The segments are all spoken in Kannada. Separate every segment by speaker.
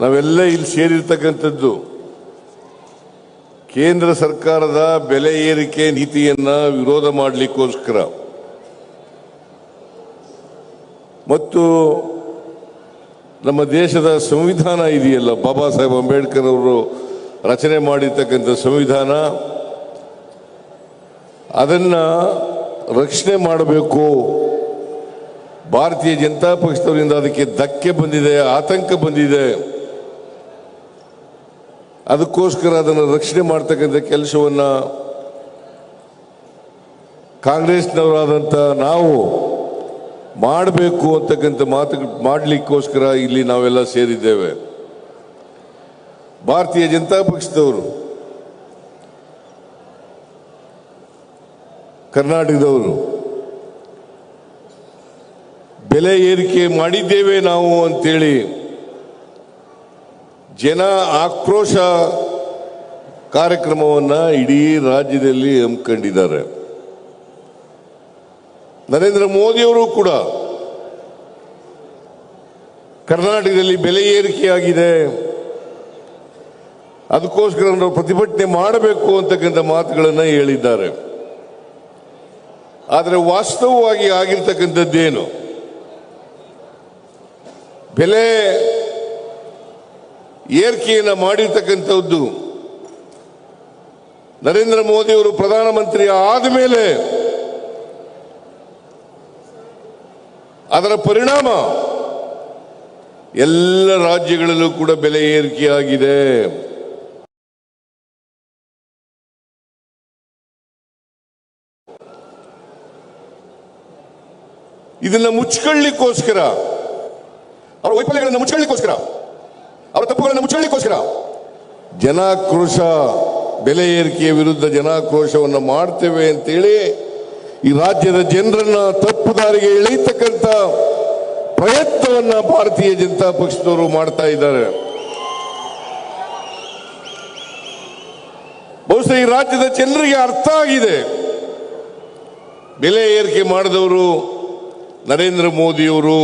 Speaker 1: ನಾವೆಲ್ಲ ಇಲ್ಲಿ ಸೇರಿರ್ತಕ್ಕಂಥದ್ದು ಕೇಂದ್ರ ಸರ್ಕಾರದ ಬೆಲೆ ಏರಿಕೆ ನೀತಿಯನ್ನ ವಿರೋಧ ಮಾಡಲಿಕ್ಕೋಸ್ಕರ. ಮತ್ತು ನಮ್ಮ ದೇಶದ ಸಂವಿಧಾನ ಇದೆಯಲ್ಲ, ಬಾಬಾ ಸಾಹೇಬ್ ಅಂಬೇಡ್ಕರ್ ಅವರು ರಚನೆ ಮಾಡಿರ್ತಕ್ಕಂಥ ಸಂವಿಧಾನ. ಅದನ್ನ ರಕ್ಷಣೆ ಮಾಡಬೇಕು. ಭಾರತೀಯ ಜನತಾ ಪಕ್ಷದವರಿಂದ ಅದಕ್ಕೆ ಧಕ್ಕೆ ಬಂದಿದೆ, ಆತಂಕ ಬಂದಿದೆ. ಅದಕ್ಕೋಸ್ಕರ ಅದನ್ನು ರಕ್ಷಣೆ ಮಾಡ್ತಕ್ಕಂಥ ಕೆಲಸವನ್ನು ಕಾಂಗ್ರೆಸ್ನವರಾದಂಥ ನಾವು ಮಾಡಬೇಕು ಅಂತಕ್ಕಂಥ ಮಾತು ಮಾಡಲಿಕ್ಕೋಸ್ಕರ ಇಲ್ಲಿ ನಾವೆಲ್ಲ ಸೇರಿದ್ದೇವೆ. ಭಾರತೀಯ ಜನತಾ ಪಕ್ಷದವರು, ಕರ್ನಾಟಕದವರು, ಬೆಲೆ ಏರಿಕೆ ಮಾಡಿದ್ದೇವೆ ನಾವು ಅಂತೇಳಿ ಜನ ಆಕ್ರೋಶ ಕಾರ್ಯಕ್ರಮವನ್ನು ಇಡೀ ರಾಜ್ಯದಲ್ಲಿ ಹಮ್ಮಿಕೊಂಡಿದ್ದಾರೆ. ನರೇಂದ್ರ ಮೋದಿಯವರು ಕೂಡ ಕರ್ನಾಟಕದಲ್ಲಿ ಬೆಲೆ ಏರಿಕೆಯಾಗಿದೆ. ಅದಕ್ಕೋಸ್ಕರ ನಾವು ಪ್ರತಿಭಟನೆ ಮಾಡಬೇಕು ಅಂತಕ್ಕಂಥ ಮಾತುಗಳನ್ನು ಹೇಳಿದ್ದಾರೆ. ಆದರೆ ವಾಸ್ತವವಾಗಿ ಆಗಿರ್ತಕ್ಕಂಥದ್ದೇನು? ಬೆಲೆ ಏರಿಕೆಯನ್ನು ಮಾಡಿರ್ತಕ್ಕಂಥದ್ದು. ನರೇಂದ್ರ ಮೋದಿ ಅವರು ಪ್ರಧಾನಮಂತ್ರಿ ಆದ ಮೇಲೆ ಅದರ ಪರಿಣಾಮ ಎಲ್ಲ ರಾಜ್ಯಗಳಲ್ಲೂ ಕೂಡ ಬೆಲೆ ಏರಿಕೆಯಾಗಿದೆ. ಇದನ್ನ ಮುಚ್ಕೊಳ್ಳಿಕ್ಕೋಸ್ಕರ, ಅವರ ವೈಫಲ್ಯಗಳನ್ನು ಮುಚ್ಕೊಳ್ಳಿಕ್ಕೋಸ್ಕರ ಅವರ ತಪ್ಪುಗಳನ್ನು ಮುಚ್ಕೊಳ್ಳಿಕ್ಕೋಸ್ಕರ ಜನಾಕ್ರೋಶ, ಬೆಲೆ ಏರಿಕೆಯ ವಿರುದ್ಧ ಜನಾಕ್ರೋಶವನ್ನು ಮಾಡ್ತೇವೆ ಅಂತೇಳಿ ಈ ರಾಜ್ಯದ ಜನರನ್ನ ತಪ್ಪು ದಾರಿಗೆ ಎಳೆಯತಕ್ಕಂಥ ಪ್ರಯತ್ನವನ್ನ ಭಾರತೀಯ ಜನತಾ ಪಕ್ಷದವರು ಮಾಡ್ತಾ ಇದ್ದಾರೆ. ಬಹುಶಃ ಈ ರಾಜ್ಯದ ಜನರಿಗೆ ಅರ್ಥ ಆಗಿದೆ. ಬೆಲೆ ಏರಿಕೆ ಮಾಡಿದವರು ನರೇಂದ್ರ ಮೋದಿಯವರು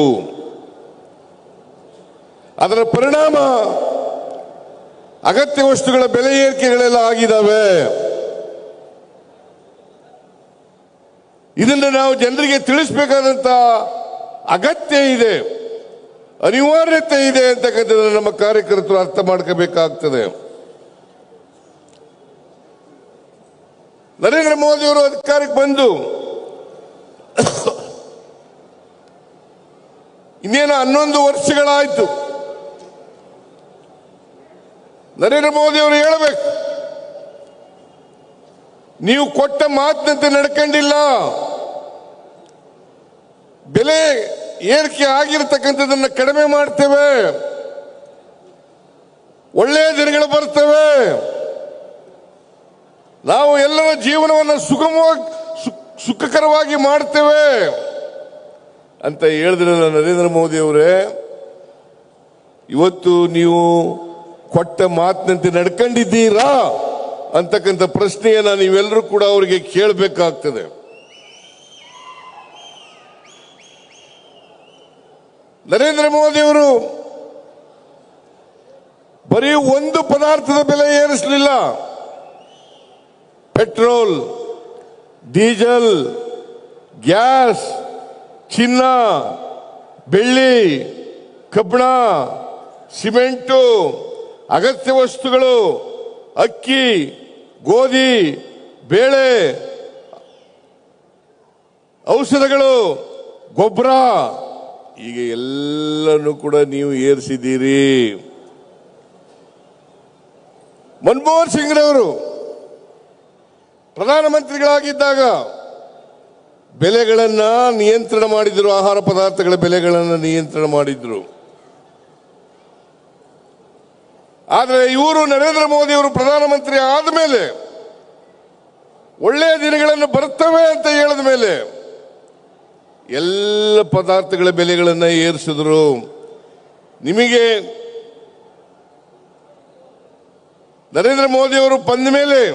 Speaker 1: ಅದರ ಪರಿಣಾಮ ಅಗತ್ಯ ವಸ್ತುಗಳ ಬೆಲೆ ಏರಿಕೆಗಳೆಲ್ಲ ಆಗಿದ್ದಾವೆ. ಇದನ್ನು ನಾವು ಜನರಿಗೆ ತಿಳಿಸಬೇಕಾದಂತ ಅಗತ್ಯ ಇದೆ, ಅನಿವಾರ್ಯತೆ ಇದೆ ಅಂತಕ್ಕಂಥದ್ದನ್ನು ನಮ್ಮ ಕಾರ್ಯಕರ್ತರು ಅರ್ಥ ಮಾಡ್ಕೋಬೇಕಾಗ್ತದೆ. ನರೇಂದ್ರ ಮೋದಿಯವರು ಅಧಿಕಾರಕ್ಕೆ ಬಂದು ಇನ್ನೇನು ಹನ್ನೊಂದು ವರ್ಷಗಳಾಯ್ತು. ನರೇಂದ್ರ ಮೋದಿ ಅವರು ಹೇಳಬೇಕು. ನೀವು ಕೊಟ್ಟ ಮಾತಿನಂತೆ ನಡ್ಕೊಂಡಿಲ್ಲ. ಬೆಲೆ ಏರಿಕೆ ಆಗಿರತಕ್ಕಂಥದ್ದನ್ನು ಕಡಿಮೆ ಮಾಡ್ತೇವೆ. ಒಳ್ಳೆಯ ದಿನಗಳು ಬರ್ತವೆ. ನಾವು ಎಲ್ಲರ ಜೀವನವನ್ನು ಸುಗಮವಾಗಿ ಸುಖಕರವಾಗಿ ಮಾಡ್ತೇವೆ. ಅಂತ ಹೇಳಿದ್ರಲ್ಲ ನರೇಂದ್ರ ಮೋದಿ ಅವರೇ, ಇವತ್ತು ನೀವು ಕೊಟ್ಟ ಮಾತಿನಂತೆ ನಡ್ಕೊಂಡಿದ್ದೀರಾ? ಅಂತಕ್ಕಂಥ ಪ್ರಶ್ನೆಯನ್ನ ನೀವೆಲ್ಲರೂ ಕೂಡ ಅವರಿಗೆ ಕೇಳಬೇಕಾಗ್ತದೆ. ನರೇಂದ್ರ ಮೋದಿ ಅವರು ಬರೀ ಒಂದು ಪದಾರ್ಥದ ಬೆಲೆ ಏರಿಸಲಿಲ್ಲ. ಪೆಟ್ರೋಲ್, ಡೀಸೆಲ್, ಗ್ಯಾಸ್, ಚಿನ್ನ, ಬೆಳ್ಳಿ, ಕಬ್ಬಣ, ಸಿಮೆಂಟು ಅಗತ್ಯ ವಸ್ತುಗಳು, ಅಕ್ಕಿ, ಗೋಧಿ, ಬೇಳೆ, ಔಷಧಗಳು, ಗೊಬ್ಬರ, ಈಗ ಎಲ್ಲನೂ ಕೂಡ ನೀವು ಏರಿಸಿದ್ದೀರಿ. ಮನಮೋಹನ್ ಸಿಂಗ್ರವರು ಪ್ರಧಾನಮಂತ್ರಿಗಳಾಗಿದ್ದಾಗ ಬೆಲೆಗಳನ್ನ ನಿಯಂತ್ರಣ ಮಾಡಿದ್ರು, ಆಹಾರ ಪದಾರ್ಥಗಳ ಬೆಲೆಗಳನ್ನು ನಿಯಂತ್ರಣ ಮಾಡಿದ್ರು. ಆದರೆ ಇವರು ನರೇಂದ್ರ ಮೋದಿ ಅವರು ಪ್ರಧಾನಮಂತ್ರಿ ಆದಮೇಲೆ ಒಳ್ಳೆಯ ದಿನಗಳನ್ನು ಬರ್ತವೆ ಅಂತ ಹೇಳಿದ ಮೇಲೆ ಎಲ್ಲ ಪದಾರ್ಥಗಳ ಬೆಲೆಗಳನ್ನು ಏರಿಸಿದ್ರು. ನಿಮಗೆ ನರೇಂದ್ರ ಮೋದಿ ಅವರು ಬಂದ ಮೇಲೆ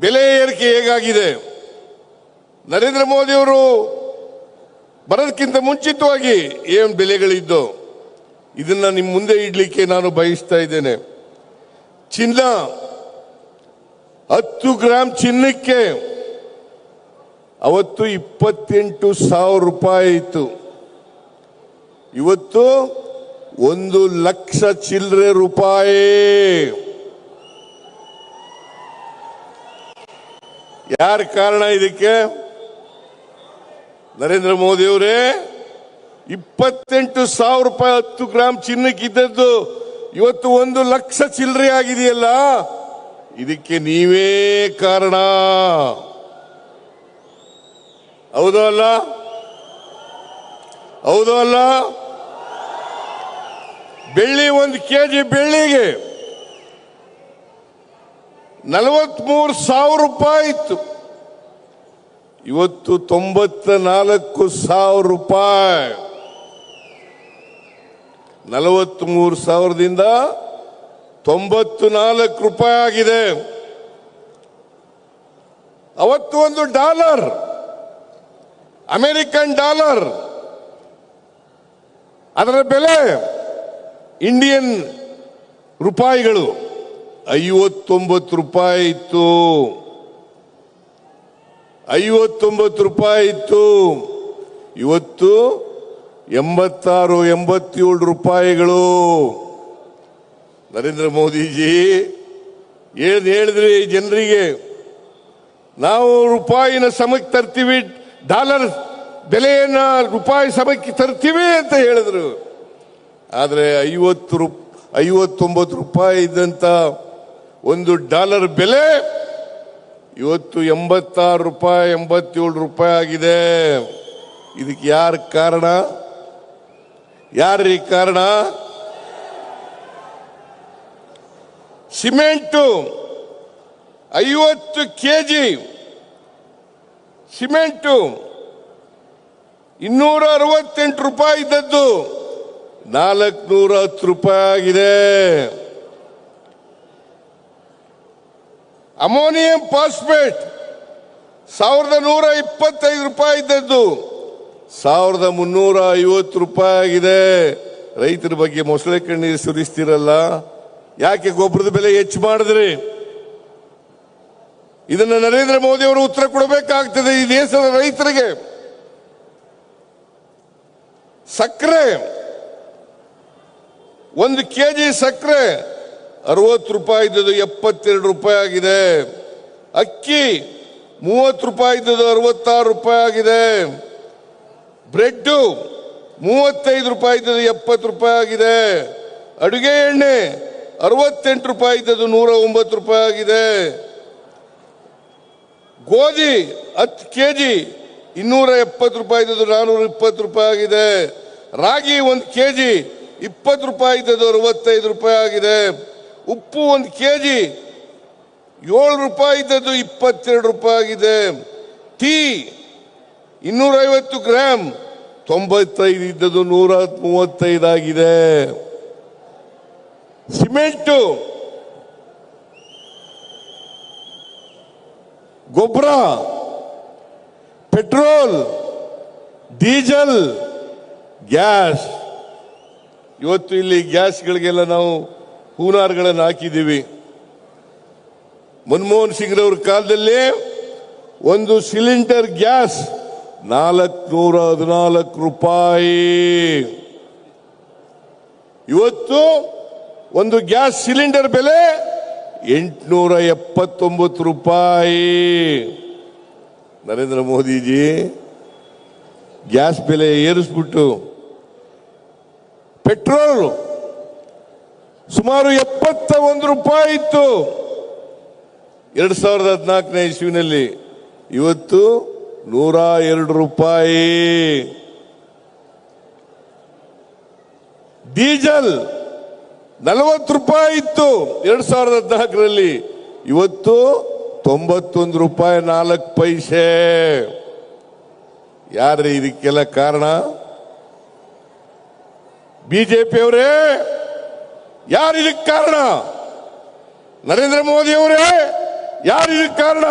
Speaker 1: ಬೆಲೆ ಏರಿಕೆ ಹೇಗಾಗಿದೆ? ನರೇಂದ್ರ ಮೋದಿ ಅವರು ಬರೋದಕ್ಕಿಂತ ಮುಂಚಿತವಾಗಿ ಏನು ಬೆಲೆಗಳಿದ್ದು ಇದನ್ನ ನಿಮ್ಮ ಮುಂದೆ ಇಡ್ಲಿಕ್ಕೆ ನಾನು ಬಯಸ್ತಾ ಇದ್ದೇನೆ. ಚಿನ್ನ, ಹತ್ತು ಗ್ರಾಮ್ ಚಿನ್ನಕ್ಕೆ ಅವತ್ತು ಇಪ್ಪತ್ತೆಂಟು ಸಾವಿರ ರೂಪಾಯಿ ಇತ್ತು. ಇವತ್ತು ಒಂದು ಲಕ್ಷ ಚಿಲ್ಲರೆ ರೂಪಾಯಿ. ಯಾರ ಕಾರಣ ಇದಕ್ಕೆ? ನರೇಂದ್ರ ಮೋದಿ ಅವರೇ ಇಪ್ಪತ್ತೆಂಟು ಸಾವಿರ ರೂಪಾಯಿ ಹತ್ತು ಗ್ರಾಮ್ ಚಿನ್ನಕ್ಕಿದ್ದದ್ದು ಇವತ್ತು ಒಂದು ಲಕ್ಷ ಚಿಲ್ಲರೆ ಆಗಿದೆಯಲ್ಲ? ಇದಕ್ಕೆ ನೀವೇ ಕಾರಣ. ಹೌದೋ ಅಲ್ಲ? ಹೌದೋ ಅಲ್ಲ? ಬೆಳ್ಳಿ ಒಂದು ಕೆಜಿ ಬೆಳ್ಳಿಗೆ ನಲವತ್ಮೂರು ಸಾವಿರ ರೂಪಾಯಿ ಇತ್ತು. ಇವತ್ತು ತೊಂಬತ್ತ ನಾಲ್ಕು ಸಾವಿರ ರೂಪಾಯಿ. ನಲವತ್ಮೂರು ಸಾವಿರದಿಂದ ತೊಂಬತ್ತು ನಾಲ್ಕು ರೂಪಾಯಿ ಆಗಿದೆ. ಅವತ್ತು ಒಂದು ಡಾಲರ್, ಅಮೆರಿಕನ್ ಡಾಲರ್. ಅದರ ಬೆಲೆ ಇಂಡಿಯನ್ ರೂಪಾಯಿಗಳು ಐವತ್ತೊಂಬತ್ತು ರೂಪಾಯಿ ಇತ್ತು. ಐವತ್ತೊಂಬತ್ತು ರೂಪಾಯಿ ಇತ್ತು. ಇವತ್ತು ಎಂಬತ್ತಾರು, ಎಂಬತ್ತೇಳು ರೂಪಾಯಿಗಳು. ನರೇಂದ್ರ ಮೋದಿಜಿ ಹೇಳ್ದು ಹೇಳಿದ್ರಿ ಜನರಿಗೆ? ನಾವು ರೂಪಾಯಿನ ಸಮಕ್ಕೆ ತರ್ತೀವಿ, ಡಾಲರ್ ಬೆಲೆಯನ್ನ ರೂಪಾಯಿ ಸಮಕ್ಕೆ ತರ್ತೀವಿ ಅಂತ ಹೇಳಿದ್ರು. ಆದರೆ ಐವತ್ತು ರೂಪ ಐವತ್ತೊಂಬತ್ತು ರೂಪಾಯಿ ಇದ್ದಂತ ಒಂದು ಡಾಲರ್ ಬೆಲೆ ಇವತ್ತು ಎಂಬತ್ತಾರು ರೂಪಾಯಿ, ಎಂಬತ್ತೇಳು ರೂಪಾಯಿ ಆಗಿದೆ. ಇದಕ್ಕೆ ಯಾರ ಕಾರಣ? ಯಾರ್ರೀ ಕಾರಣ? ಸಿಮೆಂಟು. ಐವತ್ತು ಕೆ ಜಿ ಸಿಮೆಂಟು. ಇನ್ನೂರ ಅರವತ್ತೆಂಟು ರೂಪಾಯಿ ಇದ್ದದ್ದು. ನಾಲ್ಕುನೂರ ಹತ್ತು ರೂಪಾಯಿ ಆಗಿದೆ. Ammonium phosphate. ಸಾವಿರದ ನೂರ ಇಪ್ಪತ್ತೈದು ರೂಪಾಯಿ ಇದ್ದದ್ದು. ಸಾವಿರದ ಮುನ್ನೂರ ಐವತ್ತು ರೂಪಾಯಿ ಆಗಿದೆ. ರೈತರ ಬಗ್ಗೆ ಮೊಸಳೆ ಕಣ್ಣೀರು ಸುರಿಸ್ತಿರಲ್ಲ? ಯಾಕೆ ಗೊಬ್ಬರದ ಬೆಲೆ ಹೆಚ್ಚು ಮಾಡಿದ್ರಿ? ಇದನ್ನ ನರೇಂದ್ರ ಮೋದಿ ಅವರು ಉತ್ತರ ಕೊಡಬೇಕಾಗ್ತದೆ ಈ ದೇಶದ ರೈತರಿಗೆ. ಸಕ್ಕರೆ, ಒಂದು ಕೆಜಿ ಸಕ್ಕರೆ ಅರವತ್ತು ರೂಪಾಯಿ ಇದ್ದದ್ದು ಎಪ್ಪತ್ತೆರಡು ರೂಪಾಯಿ ಆಗಿದೆ. ಅಕ್ಕಿ ಮೂವತ್ತು ರೂಪಾಯಿ ಇದ್ದದ್ದು ಅರವತ್ತಾರು ರೂಪಾಯಿ ಆಗಿದೆ. ಬ್ರೆಡ್ಡು ಮೂವತ್ತೈದು ರೂಪಾಯಿ ಇದ್ದದ್ದು ಎಪ್ಪತ್ತು ರೂಪಾಯಿ ಆಗಿದೆ. ಅಡುಗೆ ಎಣ್ಣೆ ಅರವತ್ತೆಂಟು ರೂಪಾಯಿ ಇದ್ದದ್ದು ನೂರ ಒಂಬತ್ತು ರೂಪಾಯಿ ಆಗಿದೆ. ಗೋಧಿ ಹತ್ತು ಕೆ ಜಿ ಇನ್ನೂರ ಎಪ್ಪತ್ತು ರೂಪಾಯಿ ಇದ್ದದ್ದು ನಾನ್ನೂರ ಇಪ್ಪತ್ತು ರೂಪಾಯಿ ಆಗಿದೆ. ರಾಗಿ ಒಂದು ಕೆ ಜಿ ಇಪ್ಪತ್ತು ರೂಪಾಯಿ ಇದ್ದದ್ದು ಅರವತ್ತೈದು ರೂಪಾಯಿ ಆಗಿದೆ. ಉಪ್ಪು ಒಂದು ಕೆ ಜಿ ಏಳು ರೂಪಾಯಿ ಇದ್ದದ್ದು ಇಪ್ಪತ್ತೆರಡು ರೂಪಾಯಿ ಆಗಿದೆ. ಟೀ ಇನ್ನೂರೈವತ್ತು ಗ್ರಾಮ್ ತೊಂಬತ್ತೈದು ಇದ್ದದ್ದು ನೂರ ಮೂವತ್ತೈದಾಗಿದೆ ಸಿಮೆಂಟು. ಗೊಬ್ಬರ. ಪೆಟ್ರೋಲ್. ಡೀಸೆಲ್. ಗ್ಯಾಸ್. ಇವತ್ತು ಇಲ್ಲಿ ಗ್ಯಾಸ್ಗಳಿಗೆಲ್ಲ ನಾವು ಹೂನಾರ್ಗಳನ್ನು ಹಾಕಿದ್ದೀವಿ. ಮನಮೋಹನ್ ಸಿಂಗ್ರವ್ರ ಕಾಲದಲ್ಲಿ ಒಂದು ಸಿಲಿಂಡರ್ ಗ್ಯಾಸ್ ನಾಲ್ಕುನೂರ ಹದಿನಾಲ್ಕು ರೂಪಾಯಿ. ಇವತ್ತು ಒಂದು ಗ್ಯಾಸ್ ಸಿಲಿಂಡರ್ ಬೆಲೆ ಎಂಟುನೂರ ಎಪ್ಪತ್ತೊಂಬತ್ತು ರೂಪಾಯಿ. ನರೇಂದ್ರ ಮೋದಿಜಿ, ಗ್ಯಾಸ್ ಬೆಲೆ ಏರಿಸ್ಬಿಟ್ಟು ಪೆಟ್ರೋಲ್ ಸುಮಾರು ಎಪ್ಪತ್ತ ಒಂದು ರೂಪಾಯಿ ಇತ್ತು. ಎರಡ್ ಸಾವಿರದ ಹದಿನಾಲ್ಕನೇ ಇಸ್ವಿನಲ್ಲಿ. ಇವತ್ತು ನೂರ ಎರಡು ರೂಪಾಯಿ. ಡೀಸೆಲ್ ನಲವತ್ತು ರೂಪಾಯಿ ಇತ್ತು. ಎರಡ್ ಸಾವಿರದ ಹದಿನಾಲ್ಕರಲ್ಲಿ. ಇವತ್ತು ತೊಂಬತ್ತೊಂದು ರೂಪಾಯಿ ನಾಲ್ಕು ಪೈಸೆ. ಯಾರ್ರಿ ಇದಕ್ಕೆಲ್ಲ ಕಾರಣ? ಬಿಜೆಪಿಯವರೇ ಯಾರು ಇದಕ್ಕೆ ಕಾರಣ? ನರೇಂದ್ರ ಮೋದಿ ಅವರೇ? ಯಾರು ಕಾರಣ?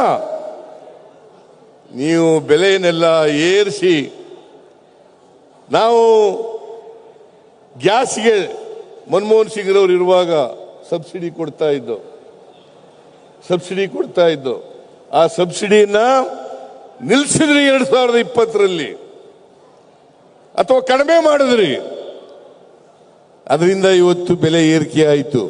Speaker 1: ನೀವು ಬೆಲೆಯನ್ನೆಲ್ಲ ಏರಿಸಿ, ನಾವು ಗ್ಯಾಸ್ಗೆ ಮನಮೋಹನ್ ಸಿಂಗ್ರವ್ರು ಇರುವಾಗ ಸಬ್ಸಿಡಿ ಕೊಡ್ತಾ ಇದ್ದು, ಸಬ್ಸಿಡಿ ಕೊಡ್ತಾ ಇದ್ದು, ಆ ಸಬ್ಸಿಡಿಯನ್ನ ನಿಲ್ಸಿದ್ರಿ ಎರಡ್ ಸಾವಿರದ ಇಪ್ಪತ್ತರಲ್ಲಿ. ಅಥವಾ ಕಡಿಮೆ ಮಾಡಿದ್ರಿ. ಅದರಿಂದ ಇವತ್ತು ಬೆಲೆ ಏರಿಕೆ ಆಯಿತು.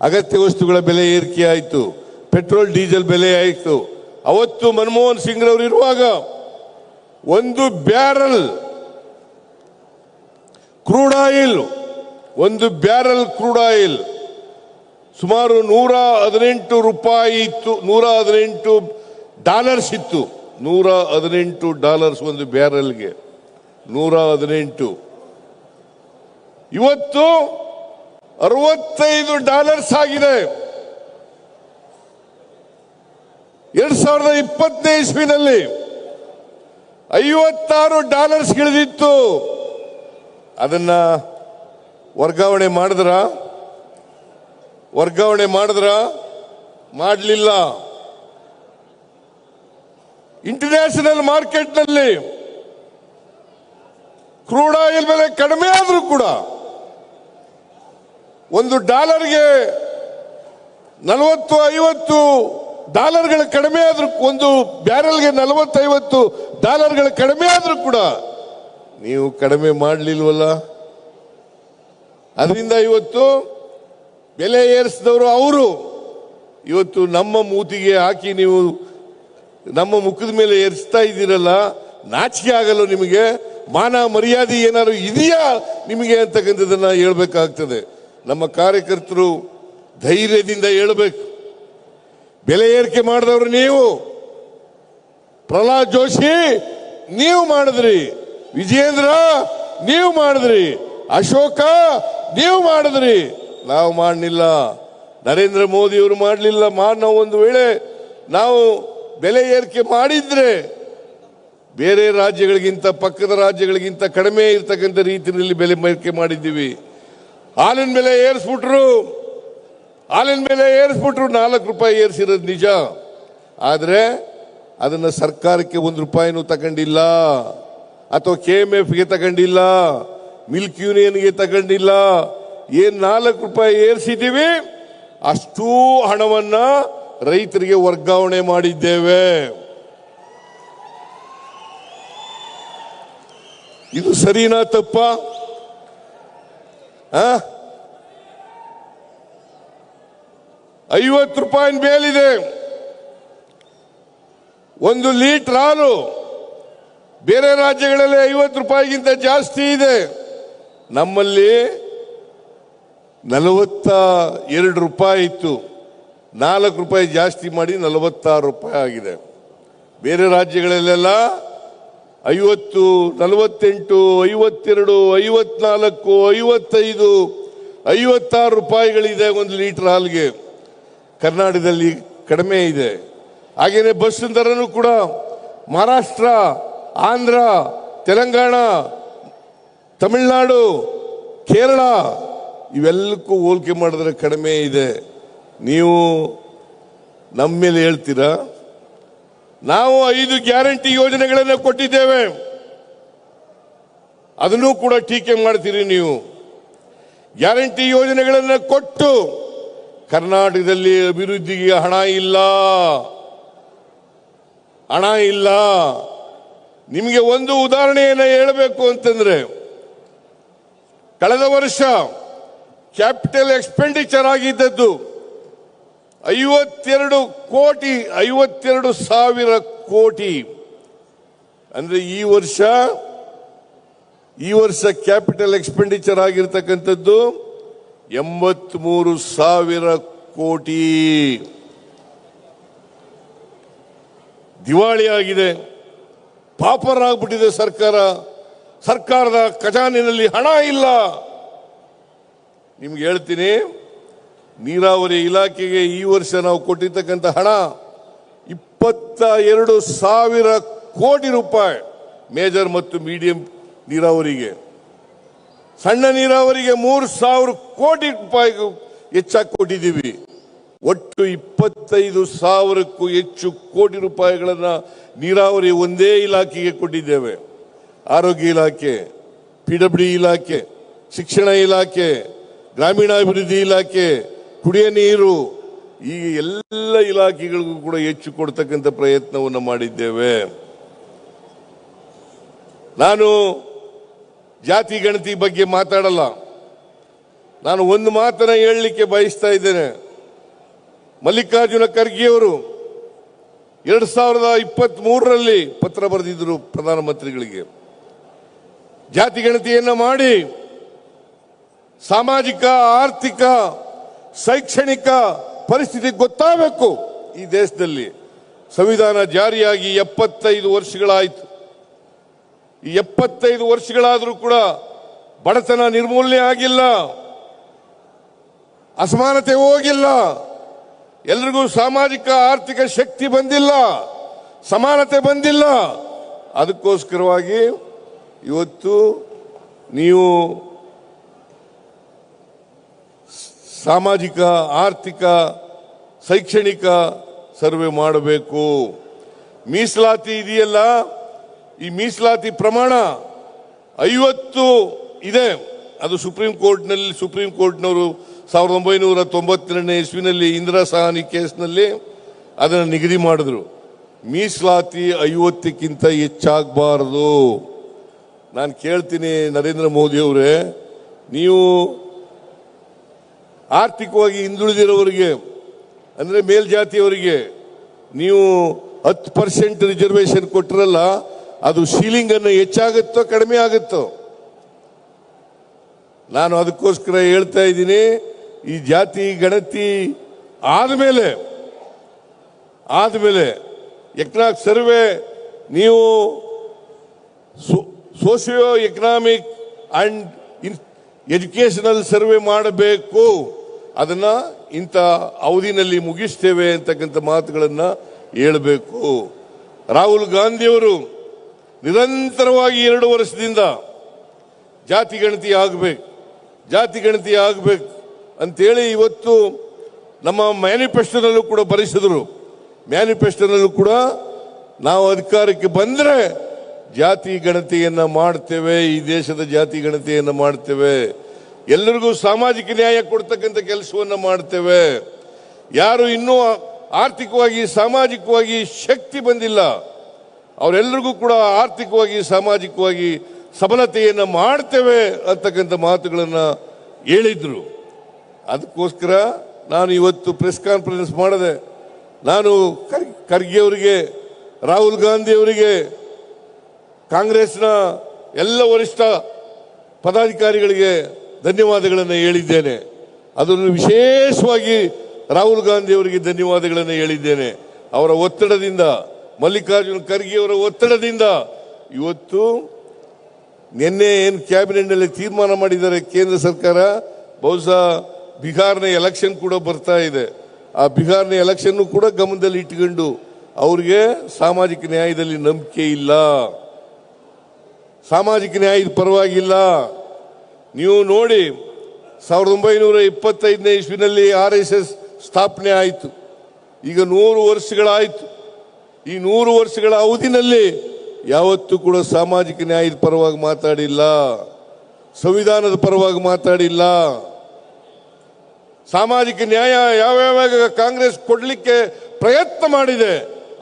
Speaker 1: ಅಗತ್ಯ ವಸ್ತುಗಳ ಬೆಲೆ ಏರಿಕೆ ಆಯಿತು. ಪೆಟ್ರೋಲ್, ಡೀಸೆಲ್ ಬೆಲೆ ಆಯಿತು. ಅವತ್ತು ಮನಮೋಹನ್ ಸಿಂಗ್ರವರು ಇರುವಾಗ ಒಂದು ಬ್ಯಾರಲ್ ಕ್ರೂಡ್ ಆಯಿಲ್, ಒಂದು ಬ್ಯಾರಲ್ ಕ್ರೂಡ್ ಆಯಿಲ್. ಸುಮಾರು ನೂರ ಹದಿನೆಂಟು ರೂಪಾಯಿ ಇತ್ತು, ನೂರ ಹದಿನೆಂಟು ಡಾಲರ್ಸ್ ಇತ್ತು. ನೂರ ಹದಿನೆಂಟು ಡಾಲರ್ಸ್ ಒಂದು ಬ್ಯಾರಲ್ಗೆ. ನೂರ ಹದಿನೆಂಟು. ಇವತ್ತು ಅರವತ್ತೈದು ಡಾಲರ್ಸ್ ಆಗಿದೆ. ಎರಡ್ ಸಾವಿರದ ಇಪ್ಪತ್ತನೇ ಇಸ್ವಿನಲ್ಲಿ ಐವತ್ತಾರು ಡಾಲರ್ಸ್ ಇಳಿದಿತ್ತು ಅದನ್ನ ವರ್ಗಾವಣೆ ಮಾಡಿದ್ರ? ವರ್ಗಾವಣೆ ಮಾಡಿದ್ರ? ಮಾಡಲಿಲ್ಲ. ಇಂಟರ್ನ್ಯಾಷನಲ್ ಮಾರ್ಕೆಟ್ನಲ್ಲಿ ಕ್ರೂಡ್ ಆಯಿಲ್ ಬೆಲೆ ಕಡಿಮೆ ಆದರೂ ಕೂಡ ಒಂದು ಡಾಲರ್ಗೆ ನಲವತ್ತು ಐವತ್ತು ಡಾಲರ್ಗಳ ಕಡಿಮೆ ಆದ್ರೂ ಒಂದು ಬ್ಯಾರಲ್ಗೆ ನಲವತ್ತೈವತ್ತು ಡಾಲರ್ಗಳು ಕಡಿಮೆ ಆದ್ರೂ ಕೂಡ ನೀವು ಕಡಿಮೆ ಮಾಡಲಿಲ್ವಲ್ಲ? ಅದರಿಂದ ಇವತ್ತು ಬೆಲೆ ಏರಿಸಿದವರು ಅವರು. ಇವತ್ತು ನಮ್ಮ ಮೂತಿಗೆ ಹಾಕಿ ನೀವು ನಮ್ಮ ಮುಖದ ಮೇಲೆ ಏರಿಸ್ತಾ ಇದ್ದೀರಲ್ಲ, ನಾಚಿಕೆ ಆಗಲ್ಲ ನಿಮಗೆ. ಮಾನ ಮರ್ಯಾದೆ ಏನಾದ್ರು ಇದೆಯಾ ನಿಮಗೆ ಅಂತಕ್ಕಂಥದ್ದನ್ನು ಹೇಳ್ಬೇಕಾಗ್ತದೆ. ನಮ್ಮ ಕಾರ್ಯಕರ್ತರು ಧೈರ್ಯದಿಂದ ಹೇಳಬೇಕು. ಬೆಲೆ ಏರಿಕೆ ಮಾಡಿದವರು ನೀವು. ಪ್ರಹ್ಲಾದ್ ಜೋಶಿ, ನೀವು ಮಾಡಿದ್ರಿ. ವಿಜೇಂದ್ರ ನೀವು ಮಾಡಿದ್ರಿ. ಅಶೋಕ, ನೀವು ಮಾಡಿದ್ರಿ. ನಾವು ಮಾಡಲಿಲ್ಲ. ನರೇಂದ್ರ ಮೋದಿ ಅವರು ಮಾಡಲಿಲ್ಲ. ಮಾ ನಾವು ಒಂದು ವೇಳೆ ನಾವು ಬೆಲೆ ಏರಿಕೆ ಮಾಡಿದ್ರೆ ಬೇರೆ ರಾಜ್ಯಗಳಿಗಿಂತ, ಪಕ್ಕದ ರಾಜ್ಯಗಳಿಗಿಂತ ಕಡಿಮೆ ಇರ್ತಕ್ಕಂಥ ರೀತಿಯಲ್ಲಿ ಬೆಲೆ ಏರಿಕೆ ಮಾಡಿದ್ದೀವಿ. ಹಾಲಿನ ಬೆಲೆ ಏರಿಸ್ಬಿಟ್ರು. ಹಾಲಿನ ಮೇಲೆ ಏರಿಸ್ಬಿಟ್ರು ನಾಲ್ಕು ರೂಪಾಯಿ ಏರಿಸಿರೋದು ನಿಜ. ಆದರೆ ಅದನ್ನು ಸರ್ಕಾರಕ್ಕೆ ಒಂದು ರೂಪಾಯಿನೂ ತಗೊಂಡಿಲ್ಲ. ಅಥವಾ ಕೆ ಎಂ ಎಫ್ಗೆ ತಗೊಂಡಿಲ್ಲ. ಮಿಲ್ಕ್ ಯೂನಿಯನ್ಗೆ ತಗೊಂಡಿಲ್ಲ. ಏನ್ ನಾಲ್ಕು ರೂಪಾಯಿ ಏರಿಸಿದ್ದೀವಿ? ಅಷ್ಟೂ ಹಣವನ್ನ ರೈತರಿಗೆ ವರ್ಗಾವಣೆ ಮಾಡಿದ್ದೇವೆ. ಇದು ಸರಿನಾ ತಪ್ಪ? ಐವತ್ತು ರೂಪಾಯಿ ಮೇಲಿದೆ. ಒಂದು ಲೀಟರ್ ಹಾಲು ಬೇರೆ ರಾಜ್ಯಗಳಲ್ಲಿ ಐವತ್ತು ರೂಪಾಯಿಗಿಂತ ಜಾಸ್ತಿ ಇದೆ. ನಮ್ಮಲ್ಲಿ ನಲವತ್ತ ಎರಡು ರೂಪಾಯಿ ಇತ್ತು. ನಾಲ್ಕು ರೂಪಾಯಿ ಜಾಸ್ತಿ ಮಾಡಿ ನಲವತ್ತಾರು ರೂಪಾಯಿ ಆಗಿದೆ. ಬೇರೆ ರಾಜ್ಯಗಳಲ್ಲೆಲ್ಲ ಐವತ್ತು, ನಲವತ್ತೆಂಟು, ಐವತ್ತೆರಡು, ಐವತ್ನಾಲ್ಕು, ಐವತ್ತೈದು, ಐವತ್ತಾರು ರೂಪಾಯಿಗಳಿದೆ ಒಂದು ಲೀಟರ್ ಹಾಲ್ಗೆ. ಕರ್ನಾಟಕದಲ್ಲಿ ಕಡಿಮೆ ಇದೆ. ಹಾಗೇನೆ ಬಸ್ ದರನೂ ಕೂಡ ಮಹಾರಾಷ್ಟ್ರ, ಆಂಧ್ರ, ತೆಲಂಗಾಣ, ತಮಿಳುನಾಡು, ಕೇರಳ ಇವೆಲ್ಲಕ್ಕೂ ಹೋಲಿಕೆ ಮಾಡಿದ್ರೆ ಕಡಿಮೆ ಇದೆ. ನೀವು ನಮ್ಮ ಮೇಲೆ ಹೇಳ್ತೀರಾ? ನಾವು ಐದು ಗ್ಯಾರಂಟಿ ಯೋಜನೆಗಳನ್ನು ಕೊಟ್ಟಿದ್ದೇವೆ. ಅದನ್ನು ಕೂಡ ಟೀಕೆ ಮಾಡ್ತೀರಿ ನೀವು. ಗ್ಯಾರಂಟಿ ಯೋಜನೆಗಳನ್ನು ಕೊಟ್ಟು ಕರ್ನಾಟಕದಲ್ಲಿ ಅಭಿವೃದ್ಧಿಗೆ ಹಣ ಇಲ್ಲ. ಹಣ ಇಲ್ಲ. ನಿಮಗೆ ಒಂದು ಉದಾಹರಣೆಯನ್ನು ಹೇಳಬೇಕು ಅಂತಂದ್ರೆ, ಕಳೆದ ವರ್ಷ ಕ್ಯಾಪಿಟಲ್ ಎಕ್ಸ್ಪೆಂಡಿಚರ್ ಆಗಿದ್ದದ್ದು ಐವತ್ತೆರಡು ಕೋಟಿ, ಐವತ್ತೆರಡು ಸಾವಿರ ಕೋಟಿ. ಅಂದ್ರೆ ಈ ವರ್ಷ ಈ ವರ್ಷ ಕ್ಯಾಪಿಟಲ್ ಎಕ್ಸ್ಪೆಂಡಿಚರ್ ಆಗಿರ್ತಕ್ಕಂಥದ್ದು ಎಂಬತ್ಮೂರು ಸಾವಿರ ಕೋಟಿ ದಿವಾಳಿ ಆಗಿದೆ. ಪಾಪರಾಗ್ಬಿಟ್ಟಿದೆ ಸರ್ಕಾರ. ಸರ್ಕಾರದ ಖಜಾನಿನಲ್ಲಿ ಹಣ ಇಲ್ಲ. ನಿಮ್ಗೆ ಹೇಳ್ತೀನಿ, ನೀರಾವರಿ ಇಲಾಖೆಗೆ ಈ ವರ್ಷ ನಾವು ಕೊಟ್ಟಿರ್ತಕ್ಕಂಥ ಹಣ ಇಪ್ಪತ್ತ ಎರಡು ಸಾವಿರ ಕೋಟಿ ರೂಪಾಯಿ ಮೇಜರ್ ಮತ್ತು ಮೀಡಿಯಂ ನೀರಾವರಿಗೆ. ಸಣ್ಣ ನೀರಾವರಿಗೆ ಮೂರು ಸಾವಿರ ಕೋಟಿ ರೂಪಾಯಿ ಹೆಚ್ಚಾಗಿ ಕೊಟ್ಟಿದ್ದೀವಿ. ಒಟ್ಟು ಇಪ್ಪತ್ತೈದು ಸಾವಿರಕ್ಕೂ ಹೆಚ್ಚು ಕೋಟಿ ರೂಪಾಯಿಗಳನ್ನು ನೀರಾವರಿ ಒಂದೇ ಇಲಾಖೆಗೆ ಕೊಟ್ಟಿದ್ದೇವೆ. ಆರೋಗ್ಯ ಇಲಾಖೆ, ಪಿ ಇಲಾಖೆ, ಶಿಕ್ಷಣ ಇಲಾಖೆ, ಗ್ರಾಮೀಣಾಭಿವೃದ್ಧಿ ಇಲಾಖೆ, ಕುಡಿಯ ನೀರು ಈ ಎಲ್ಲ ಇಲಾಖೆಗಳಿಗೂ ಕೂಡ ಹೆಚ್ಚು ಕೊಡ್ತಕ್ಕಂಥ ಪ್ರಯತ್ನವನ್ನು ಮಾಡಿದ್ದೇವೆ. ನಾನು ಜಾತಿ ಗಣತಿ ಬಗ್ಗೆ ಮಾತಾಡಲ್ಲ. ನಾನು ಒಂದು ಮಾತನ್ನ ಹೇಳಲಿಕ್ಕೆ ಬಯಸ್ತಾ ಇದ್ದೇನೆ. ಮಲ್ಲಿಕಾರ್ಜುನ ಖರ್ಗೆಯವರು ಎರಡ್ ಸಾವಿರದ ಇಪ್ಪತ್ತ್ ಮೂರರಲ್ಲಿ ಪತ್ರ ಬರೆದಿದ್ದರು ಪ್ರಧಾನಮಂತ್ರಿಗಳಿಗೆ. ಜಾತಿ ಗಣತಿಯನ್ನು ಮಾಡಿ ಸಾಮಾಜಿಕ, ಆರ್ಥಿಕ, ಶೈಕ್ಷಣಿಕ ಪರಿಸ್ಥಿತಿ ಗೊತ್ತಾಗಬೇಕು ಈ ದೇಶದಲ್ಲಿ. ಸಂವಿಧಾನ ಜಾರಿಯಾಗಿ ಎಪ್ಪತ್ತೈದು ವರ್ಷಗಳಾಯಿತು. ಎಪ್ಪತ್ತೈದು ವರ್ಷಗಳಾದರೂ ಕೂಡ ಬಡತನ ನಿರ್ಮೂಲನೆ ಆಗಿಲ್ಲ. ಅಸಮಾನತೆ ಹೋಗಿಲ್ಲ. ಎಲ್ರಿಗೂ ಸಾಮಾಜಿಕ, ಆರ್ಥಿಕ ಶಕ್ತಿ ಬಂದಿಲ್ಲ. ಸಮಾನತೆ ಬಂದಿಲ್ಲ. ಅದಕ್ಕೋಸ್ಕರವಾಗಿ ಇವತ್ತು ನೀವು ಸಾಮಾಜಿಕ, ಆರ್ಥಿಕ, ಶೈಕ್ಷಣಿಕ ಸರ್ವೆ ಮಾಡಬೇಕು. ಮೀಸಲಾತಿ ಇದೆಯಲ್ಲ? ಈ ಮೀಸಲಾತಿ ಪ್ರಮಾಣ ಐವತ್ತು ಇದೆ. ಅದು ಸುಪ್ರೀಂ ಕೋರ್ಟ್ನಲ್ಲಿ, ಸುಪ್ರೀಂ ಕೋರ್ಟ್ನವರು ಸಾವಿರದ ಒಂಬೈನೂರ ತೊಂಬತ್ತೆರಡನೇ ಇಸ್ವಿನಲ್ಲಿ ಇಂದಿರಾ ಸಹಾನಿ ಕೇಸ್ನಲ್ಲಿ ಅದನ್ನು ನಿಗದಿ ಮಾಡಿದ್ರು. ಮೀಸಲಾತಿ ಐವತ್ತಕ್ಕಿಂತ ಹೆಚ್ಚಾಗಬಾರದು. ನಾನು ಕೇಳ್ತೀನಿ ನರೇಂದ್ರ ಮೋದಿ ಅವರೇ, ನೀವು ಆರ್ಥಿಕವಾಗಿ ಹಿಂದುಳಿದಿರೋವರಿಗೆ ಅಂದರೆ ಮೇಲ್ಜಾತಿಯವರಿಗೆ, ನೀವು ಹತ್ತು ಪರ್ಸೆಂಟ್ ರಿಸರ್ವೇಷನ್ ಕೊಟ್ಟಿರಲ್ಲ ಅದು ಸೀಲಿಂಗ್ ಅನ್ನು ಹೆಚ್ಚಾಗುತ್ತೋ ಕಡಿಮೆ ಆಗುತ್ತೋ? ನಾನು ಅದಕ್ಕೋಸ್ಕರ ಹೇಳ್ತಾ ಇದ್ದೀನಿ, ಈ ಜಾತಿ, ಗಣತಿ ಆದಮೇಲೆ ಆದಮೇಲೆ ಎಕನಾಮಿಕ್ ಸರ್ವೆ, ನೀವು socio economic and educational survey ಮಾಡಬೇಕು. ಅದನ್ನ ಇಂಥ ಅವಧಿನಲ್ಲಿ ಮುಗಿಸ್ತೇವೆ ಅಂತಕ್ಕಂಥ ಮಾತುಗಳನ್ನು ಹೇಳಬೇಕು. ರಾಹುಲ್ ಗಾಂಧಿಯವರು ನಿರಂತರವಾಗಿ ಎರಡು ವರ್ಷದಿಂದ ಜಾತಿ ಗಣತಿ ಆಗಬೇಕು, ಜಾತಿ ಗಣತಿ ಆಗಬೇಕು ಅಂತೇಳಿ ಇವತ್ತು ನಮ್ಮ ಮ್ಯಾನಿಫೆಸ್ಟೋನಲ್ಲೂ ಕೂಡ ಬರೆಸಿದ್ರು. ಮ್ಯಾನಿಫೆಸ್ಟೋನಲ್ಲೂ ಕೂಡ ನಾವು ಅಧಿಕಾರಕ್ಕೆ ಬಂದರೆ ಜಾತಿ ಗಣತಿಯನ್ನು ಮಾಡ್ತೇವೆ, ಈ ದೇಶದ ಜಾತಿ ಗಣತಿಯನ್ನು ಮಾಡ್ತೇವೆ. ಎಲ್ಲರಿಗೂ ಸಾಮಾಜಿಕ ನ್ಯಾಯ ಕೊಡ್ತಕ್ಕಂಥ ಕೆಲಸವನ್ನು ಮಾಡ್ತೇವೆ. ಯಾರು ಇನ್ನೂ ಆರ್ಥಿಕವಾಗಿ, ಸಾಮಾಜಿಕವಾಗಿ ಶಕ್ತಿ ಬಂದಿಲ್ಲ ಅವರೆಲ್ಲರಿಗೂ ಕೂಡ ಆರ್ಥಿಕವಾಗಿ, ಸಾಮಾಜಿಕವಾಗಿ ಸಬಲತೆಯನ್ನು ಮಾಡ್ತೇವೆ ಅಂತಕ್ಕಂಥ ಮಾತುಗಳನ್ನು ಹೇಳಿದ್ರು. ಅದಕ್ಕೋಸ್ಕರ ನಾನು ಇವತ್ತು ಪ್ರೆಸ್ ಕಾನ್ಫರೆನ್ಸ್ ಮಾಡಿದೆ, ನಾನು ಖರ್- ಖರ್ಗೆ ಅವರಿಗೆ, ರಾಹುಲ್ ಗಾಂಧಿ ಅವರಿಗೆ, ಕಾಂಗ್ರೆಸ್ನ ಎಲ್ಲ ವರಿಷ್ಠ ಪದಾಧಿಕಾರಿಗಳಿಗೆ ಧನ್ಯವಾದಗಳನ್ನು ಹೇಳಿದ್ದೇನೆ. ಅದನ್ನು ವಿಶೇಷವಾಗಿ ರಾಹುಲ್ ಗಾಂಧಿ ಅವರಿಗೆ ಧನ್ಯವಾದಗಳನ್ನು ಹೇಳಿದ್ದೇನೆ. ಅವರ ಒತ್ತಡದಿಂದ ಮಲ್ಲಿಕಾರ್ಜುನ ಖರ್ಗೆ ಅವರ ಒತ್ತಡದಿಂದ ಇವತ್ತು ನಿನ್ನೆ ಏನು ಕ್ಯಾಬಿನೆಟ್ನಲ್ಲಿ ತೀರ್ಮಾನ ಮಾಡಿದ್ದಾರೆ ಕೇಂದ್ರ ಸರ್ಕಾರ, ಬಹುಶಃ ಬಿಹಾರ್ನ ಎಲೆಕ್ಷನ್ ಕೂಡ ಬರ್ತಾ ಇದೆ. ಆ ಬಿಹಾರ್ನ ಎಲೆಕ್ಷನ್ ಕೂಡ ಗಮನದಲ್ಲಿ ಇಟ್ಕೊಂಡು ಅವ್ರಿಗೆ ಸಾಮಾಜಿಕ ನ್ಯಾಯದಲ್ಲಿ ನಂಬಿಕೆ ಇಲ್ಲ. ಸಾಮಾಜಿಕ ನ್ಯಾಯದ ಪರವಾಗಿಲ್ಲ. ನೀವು ನೋಡಿ, ಸಾವಿರದ ಒಂಬೈನೂರ ಇಪ್ಪತ್ತೈದನೇ ಇಸ್ವಿನಲ್ಲಿ ಆರ್ ಎಸ್ ಎಸ್ ಸ್ಥಾಪನೆ ಆಯಿತು. ಈಗ ನೂರು ವರ್ಷಗಳಾಯಿತು. ಈ ನೂರು ವರ್ಷಗಳ ಅವಧಿನಲ್ಲಿ ಯಾವತ್ತೂ ಕೂಡ ಸಾಮಾಜಿಕ ನ್ಯಾಯದ ಪರವಾಗಿ ಮಾತಾಡಿಲ್ಲ. ಸಂವಿಧಾನದ ಪರವಾಗಿ ಮಾತಾಡಿಲ್ಲ. ಸಾಮಾಜಿಕ ನ್ಯಾಯ ಯಾವ್ಯಾವಾಗ ಕಾಂಗ್ರೆಸ್ ಕೊಡ್ಲಿಕ್ಕೆ ಪ್ರಯತ್ನ ಮಾಡಿದೆ,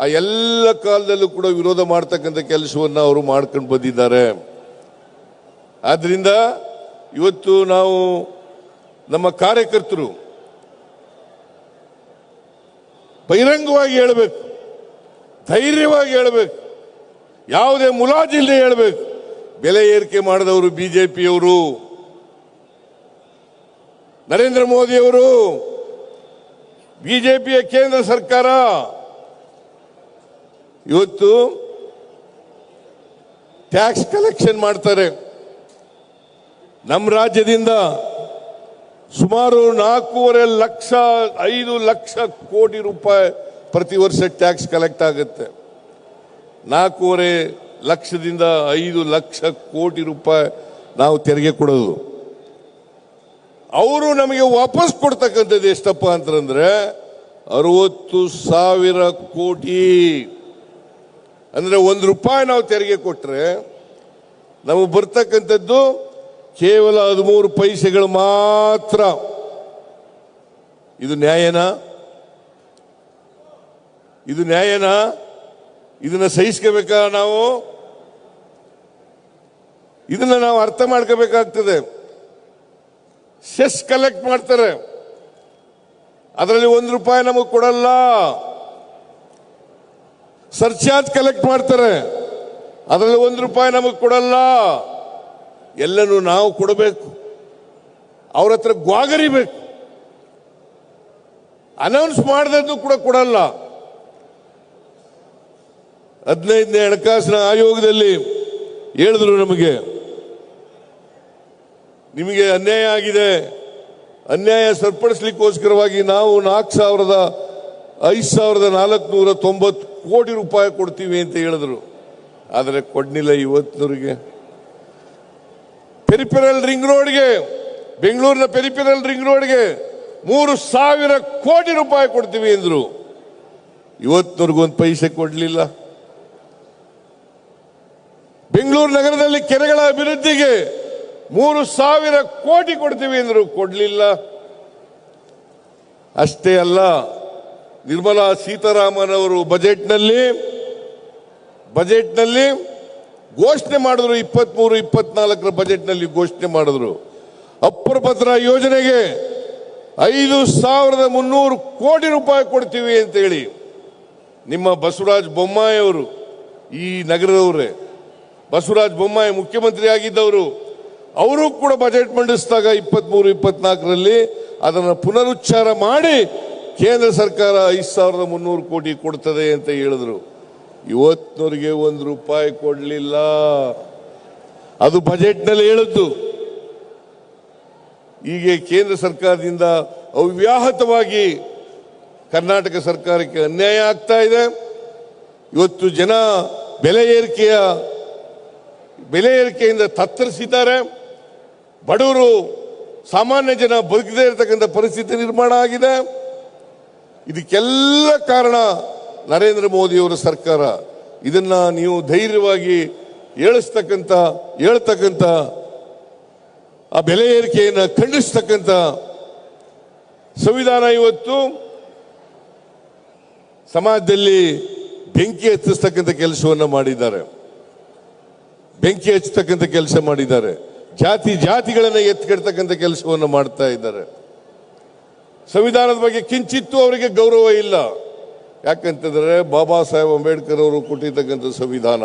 Speaker 1: ಆ ಎಲ್ಲ ಕಾಲದಲ್ಲೂ ಕೂಡ ವಿರೋಧ ಮಾಡ್ತಕ್ಕಂಥ ಕೆಲಸವನ್ನು ಅವರು ಮಾಡ್ಕೊಂಡು ಬಂದಿದ್ದಾರೆ. ಆದ್ದರಿಂದ ಇವತ್ತು ನಾವು ನಮ್ಮ ಕಾರ್ಯಕರ್ತರು ಬಹಿರಂಗವಾಗಿ ಹೇಳಬೇಕು. ಧೈರ್ಯವಾಗಿ ಹೇಳಬೇಕು. ಯಾವುದೇ ಮುಲಾಜಿಲ್ಲದೆ ಹೇಳಬೇಕು. ಬೆಲೆ ಏರಿಕೆ ಮಾಡಿದವರು ಬಿಜೆಪಿಯವರು. ನರೇಂದ್ರ ಮೋದಿಯವರು. ಬಿಜೆಪಿಯ ಕೇಂದ್ರ ಸರ್ಕಾರ. ಇವತ್ತು ಟ್ಯಾಕ್ಸ್ ಕಲೆಕ್ಷನ್ ಮಾಡ್ತಾರೆ. ನಮ್ಮ ರಾಜ್ಯದಿಂದ ಸುಮಾರು ನಾಲ್ಕೂವರೆ ಲಕ್ಷ, ಐದು ಲಕ್ಷ ಕೋಟಿ ರೂಪಾಯಿ ಪ್ರತಿ ವರ್ಷ ಟ್ಯಾಕ್ಸ್ ಕಲೆಕ್ಟ್ ಆಗುತ್ತೆ. ನಾಲ್ಕೂವರೆ ಲಕ್ಷದಿಂದ ಐದು ಲಕ್ಷ ಕೋಟಿ ರೂಪಾಯಿ ನಾವು ತೆರಿಗೆ ಕೊಡೋದು. ಅವರು ನಮಗೆ ವಾಪಸ್ ಕೊಡ್ತಕ್ಕಂಥದ್ದು ಎಷ್ಟಪ್ಪ ಅಂತಂದ್ರೆ ಅರವತ್ತು ಸಾವಿರ ಕೋಟಿ. ಅಂದ್ರೆ ಒಂದು ರೂಪಾಯಿ ನಾವು ತೆರಿಗೆ ಕೊಟ್ಟರೆ ನಮಗೆ ಬರ್ತಕ್ಕಂಥದ್ದು ಕೇವಲ ಹದಿಮೂರು ಪೈಸೆಗಳು ಮಾತ್ರ. ಇದು ನ್ಯಾಯನಾ? ಇದು ನ್ಯಾಯನಾ? ಇದನ್ನ ಸಹಿಸ್ಕೋಬೇಕಾ ನಾವು? ಇದನ್ನ ನಾವು ಅರ್ಥ ಮಾಡ್ಕೋಬೇಕಾಗ್ತದೆ. ಸೆಸ್ ಕಲೆಕ್ಟ್ ಮಾಡ್ತಾರೆ. ಅದರಲ್ಲಿ ಒಂದು ರೂಪಾಯಿ ನಮಗೆ ಕೊಡಲ್ಲ. ಸರ್ಚಾರ್ಜ್ ಕಲೆಕ್ಟ್ ಮಾಡ್ತಾರೆ. ಅದರಲ್ಲಿ ಒಂದು ರೂಪಾಯಿ ನಮಗೆ ಕೊಡಲ್ಲ. ಎಲ್ಲನೂ ನಾವು ಕೊಡಬೇಕು. ಅವ್ರ ಹತ್ರ ಗ್ವಾಗರಿಬೇಕು. ಅನೌನ್ಸ್ ಮಾಡಿದ್ರು ಕೂಡ ಕೊಡಲ್ಲ. ಹದಿನೈದನೇ ಹಣಕಾಸಿನ ಆಯೋಗದಲ್ಲಿ ಹೇಳಿದ್ರು ನಮಗೆ, ನಿಮಗೆ ಅನ್ಯಾಯ ಆಗಿದೆ, ಅನ್ಯಾಯ ಸರಿಪಡಿಸ್ಲಿಕ್ಕೋಸ್ಕರವಾಗಿ ನಾವು ನಾಲ್ಕು ಸಾವಿರದ ಐದು ಸಾವಿರದ ನಾಲ್ಕುನೂರ ತೊಂಬತ್ತು ಕೋಟಿ ರೂಪಾಯಿ ಕೊಡ್ತೀವಿ ಅಂತ ಹೇಳಿದ್ರು. ಆದರೆ ಕೊಡ್ನಿಲ್ಲ ಇವತ್ತಿನವರಿಗೆ. ಪೆರಿಪೆರಲ್ ರಿಂಗ್ ರೋಡ್ಗೆ, ಬೆಂಗಳೂರಿನ ಪೆರಿಪೆರಲ್ ರಿಂಗ್ ರೋಡ್ಗೆ ಮೂರು ಸಾವಿರ ಕೋಟಿ ರೂಪಾಯಿ ಕೊಡ್ತೀವಿ ಅಂದರು ಇವತ್ತಿನವರೆಗೂ ಒಂದು ಪೈಸೆ ಕೊಡಲಿಲ್ಲ. ಬೆಂಗಳೂರು ನಗರದಲ್ಲಿ ಕೆರೆಗಳ ಅಭಿವೃದ್ಧಿಗೆ ಮೂರು ಸಾವಿರ ಕೋಟಿ ಕೊಡ್ತೀವಿ ಅಂದರು ಕೊಡಲಿಲ್ಲ. ಅಷ್ಟೇ ಅಲ್ಲ, ನಿರ್ಮಲಾ ಸೀತಾರಾಮನ್ ಅವರು ಬಜೆಟ್ನಲ್ಲಿ ಬಜೆಟ್ನಲ್ಲಿ ಘೋಷಣೆ ಮಾಡಿದ್ರು, ಇಪ್ಪತ್ಮೂರು, ಇಪ್ಪತ್ನಾಲ್ಕರ ಬಜೆಟ್ನಲ್ಲಿ ಘೋಷಣೆ ಮಾಡಿದ್ರು. ಅಪ್ರಪತ್ರ ಯೋಜನೆಗೆ ಐದು ಸಾವಿರದ ಮುನ್ನೂರು ಕೋಟಿ ರೂಪಾಯಿ ಕೊಡ್ತೀವಿ ಅಂತ ಹೇಳಿ ನಿಮ್ಮ ಬಸವರಾಜ ಬೊಮ್ಮಾಯಿ ಅವರು ಈ ನಗರದವರೇ. ಬಸವರಾಜ ಬೊಮ್ಮಾಯಿ ಮುಖ್ಯಮಂತ್ರಿ ಆಗಿದ್ದವರು ಅವರು ಕೂಡ ಬಜೆಟ್ ಮಂಡಿಸಿದಾಗ ಇಪ್ಪತ್ಮೂರು, ಇಪ್ಪತ್ನಾಲ್ಕರಲ್ಲಿ ಅದನ್ನು ಪುನರುಚ್ಚಾರ ಮಾಡಿ ಕೇಂದ್ರ ಸರ್ಕಾರ ಐದು ಸಾವಿರದ ಮುನ್ನೂರು ಕೋಟಿ ಕೊಡ್ತದೆ ಅಂತ ಹೇಳಿದ್ರು. ಇವತ್ತಿನವರಿಗೆ ಒಂದು ರೂಪಾಯಿ ಕೊಡಲಿಲ್ಲ. ಅದು ಬಜೆಟ್ನಲ್ಲಿ ಹೇಳಿದ್ದು. ಹೀಗೆ ಕೇಂದ್ರ ಸರ್ಕಾರದಿಂದ ಅವ್ಯಾಹತವಾಗಿ ಕರ್ನಾಟಕ ಸರ್ಕಾರಕ್ಕೆ ಅನ್ಯಾಯ ಆಗ್ತಾ ಇದೆ. ಇವತ್ತು ಜನ ಬೆಲೆ ಏರಿಕೆಯ ಬೆಲೆ ಏರಿಕೆಯಿಂದ ತತ್ತರಿಸಿದ್ದಾರೆ. ಬಡವರು ಸಾಮಾನ್ಯ ಜನ ಬದುಕದೇ ಇರತಕ್ಕಂಥ ಪರಿಸ್ಥಿತಿ ನಿರ್ಮಾಣ ಆಗಿದೆ. ಇದಕ್ಕೆಲ್ಲ ಕಾರಣ ನರೇಂದ್ರ ಮೋದಿಯವರ ಸರ್ಕಾರ. ಇದನ್ನ ನೀವು ಧೈರ್ಯವಾಗಿ ಹೇಳಿಸ್ತಕ್ಕಂಥ, ಹೇಳ್ತಕ್ಕಂಥ, ಆ ಬೆಲೆ ಏರಿಕೆಯನ್ನು ಖಂಡಿಸ್ತಕ್ಕಂಥ ಸಂವಿಧಾನ ಇವತ್ತು ಸಮಾಜದಲ್ಲಿ ಬೆಂಕಿ ಹತ್ತಿಸ್ತಕ್ಕಂಥ ಕೆಲಸವನ್ನು ಮಾಡಿದ್ದಾರೆ. ಬೆಂಕಿ ಹಚ್ಚತಕ್ಕಂಥ ಕೆಲಸ ಮಾಡಿದ್ದಾರೆ. ಜಾತಿ, ಜಾತಿಗಳನ್ನ ಎತ್ಕೆಡ್ತಕ್ಕಂಥ ಕೆಲಸವನ್ನು ಮಾಡ್ತಾ ಇದ್ದಾರೆ. ಸಂವಿಧಾನದ ಬಗ್ಗೆ ಕಿಂಚಿತ್ತೂ ಅವರಿಗೆ ಗೌರವ ಇಲ್ಲ. ಯಾಕಂತಂದ್ರೆ ಬಾಬಾ ಸಾಹೇಬ್ ಅಂಬೇಡ್ಕರ್ ಅವರು ಕೊಟ್ಟಿರ್ತಕ್ಕಂಥ ಸಂವಿಧಾನ.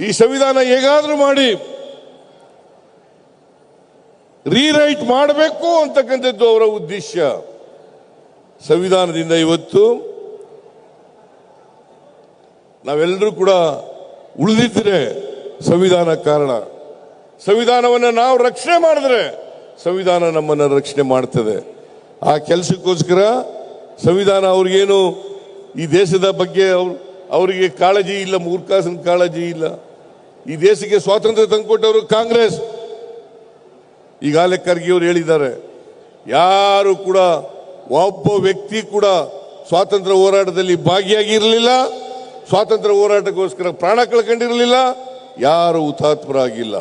Speaker 1: ಈ ಸಂವಿಧಾನ ಹೇಗಾದರೂ ಮಾಡಿ ರೀರೈಟ್ ಮಾಡಬೇಕು ಅಂತಕ್ಕಂಥದ್ದು ಅವರ ಉದ್ದೇಶ. ಸಂವಿಧಾನದಿಂದ ಇವತ್ತು ನಾವೆಲ್ಲರೂ ಕೂಡ ಉಳಿದಿದ್ರೆ ಸಂವಿಧಾನ ಕಾರಣ. ಸಂವಿಧಾನವನ್ನು ನಾವು ರಕ್ಷಣೆ ಮಾಡಿದ್ರೆ ಸಂವಿಧಾನ ನಮ್ಮನ್ನು ರಕ್ಷಣೆ ಮಾಡ್ತದೆ. ಆ ಕೆಲಸಕ್ಕೋಸ್ಕರ ಸಂವಿಧಾನ ಅವ್ರಿಗೇನು ಈ ದೇಶದ ಬಗ್ಗೆ ಅವ್ರು, ಅವರಿಗೆ ಕಾಳಜಿ ಇಲ್ಲ, ಮೂರ್ಖಾಸನ ಕಾಳಜಿ ಇಲ್ಲ. ಈ ದೇಶಕ್ಕೆ ಸ್ವಾತಂತ್ರ್ಯ ತಂದುಕೊಟ್ಟವರು ಕಾಂಗ್ರೆಸ್. ಈಗಾಗಲೇ ಖರ್ಗೆ ಅವರು ಹೇಳಿದ್ದಾರೆ, ಯಾರು ಕೂಡ ಒಬ್ಬ ವ್ಯಕ್ತಿ ಕೂಡ ಸ್ವಾತಂತ್ರ್ಯ ಹೋರಾಟದಲ್ಲಿ ಭಾಗಿಯಾಗಿರಲಿಲ್ಲ. ಸ್ವಾತಂತ್ರ್ಯ ಹೋರಾಟಕ್ಕೋಸ್ಕರ ಪ್ರಾಣ ಕಳ್ಕೊಂಡಿರಲಿಲ್ಲ, ಯಾರು ಹುತಾತ್ಮರಾಗಿಲ್ಲ.